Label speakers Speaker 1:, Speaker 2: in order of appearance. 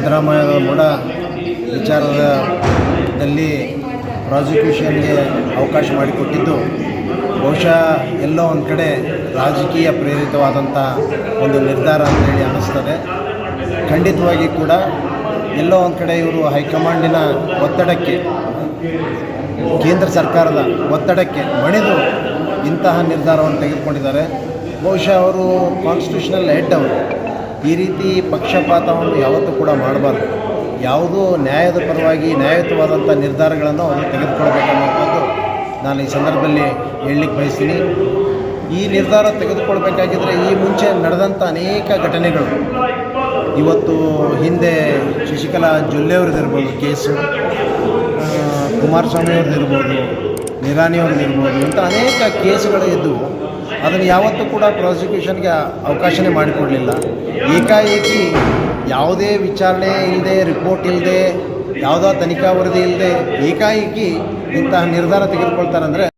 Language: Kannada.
Speaker 1: ಸಿದ್ದರಾಮಯ್ಯ ಕೂಡ ವಿಚಾರದಲ್ಲಿ ಪ್ರಾಸಿಕ್ಯೂಷನ್ಗೆ ಅವಕಾಶ ಮಾಡಿಕೊಟ್ಟಿದ್ದು, ಬಹುಶಃ ಎಲ್ಲೋ ಒಂದು ಕಡೆ ರಾಜಕೀಯ ಪ್ರೇರಿತವಾದಂಥ ಒಂದು ನಿರ್ಧಾರ ಅಂತೇಳಿ ಅನ್ನಿಸ್ತದೆ. ಖಂಡಿತವಾಗಿ ಕೂಡ ಎಲ್ಲೋ ಒಂದು ಕಡೆ ಇವರು ಹೈಕಮಾಂಡಿನ ಒತ್ತಡಕ್ಕೆ, ಕೇಂದ್ರ ಸರ್ಕಾರದ ಒತ್ತಡಕ್ಕೆ ಮಣಿದು ಇಂತಹ ನಿರ್ಧಾರವನ್ನು ತೆಗೆದುಕೊಂಡಿದ್ದಾರೆ. ಬಹುಶಃ ಅವರು ಕಾನ್ಸ್ಟಿಟ್ಯೂಷನಲ್ ಹೆಡ್ ಅವರು. ಈ ರೀತಿ ಪಕ್ಷಪಾತವನ್ನು ಯಾವತ್ತೂ ಕೂಡ ಮಾಡಬಾರ್ದು. ಯಾವುದೋ ನ್ಯಾಯದ ಪರವಾಗಿ ನ್ಯಾಯಯುತವಾದಂಥ ನಿರ್ಧಾರಗಳನ್ನು ಅವರು ತೆಗೆದುಕೊಳ್ಬೇಕನ್ನುವಂಥದ್ದು ನಾನು ಈ ಸಂದರ್ಭದಲ್ಲಿ ಹೇಳಲಿಕ್ಕೆ ಬಯಸ್ತೀನಿ. ಈ ನಿರ್ಧಾರ ತೆಗೆದುಕೊಳ್ಬೇಕಾಗಿದ್ದರೆ ಈ ಮುಂಚೆ ನಡೆದಂಥ ಅನೇಕ ಘಟನೆಗಳು. ಇವತ್ತು ಹಿಂದೆ ಶಶಿಕಲಾ ಜೊಲ್ಲೆಯವ್ರದ್ದಿರ್ಬೋದು ಕೇಸು ಕುಮಾರಸ್ವಾಮಿ ಅವ್ರದ್ದಿರ್ಬೋದು, ನಿರಾಣಿ ಅವ್ರದ್ದಿರ್ಬೋದು, ಇಂಥ ಅನೇಕ ಕೇಸುಗಳು ಇದ್ದವು. ಅದನ್ನು ಯಾವತ್ತೂ ಕೂಡ ಪ್ರಾಸಿಕ್ಯೂಷನ್ಗೆ ಅವಕಾಶನೇ ಮಾಡಿಕೊಡಲಿಲ್ಲ. ಏಕಾಏಕಿ ಯಾವುದೇ ವಿಚಾರಣೆ ಇಲ್ಲದೆ, ರಿಪೋರ್ಟ್ ಇಲ್ಲದೆ, ಯಾವುದೋ ತನಿಖಾ ವರದಿ ಇಲ್ಲದೆ ಏಕಾಏಕಿ ಇಂತಹ ನಿರ್ಧಾರ ತೆಗೆದುಕೊಳ್ತಾರಂದರೆ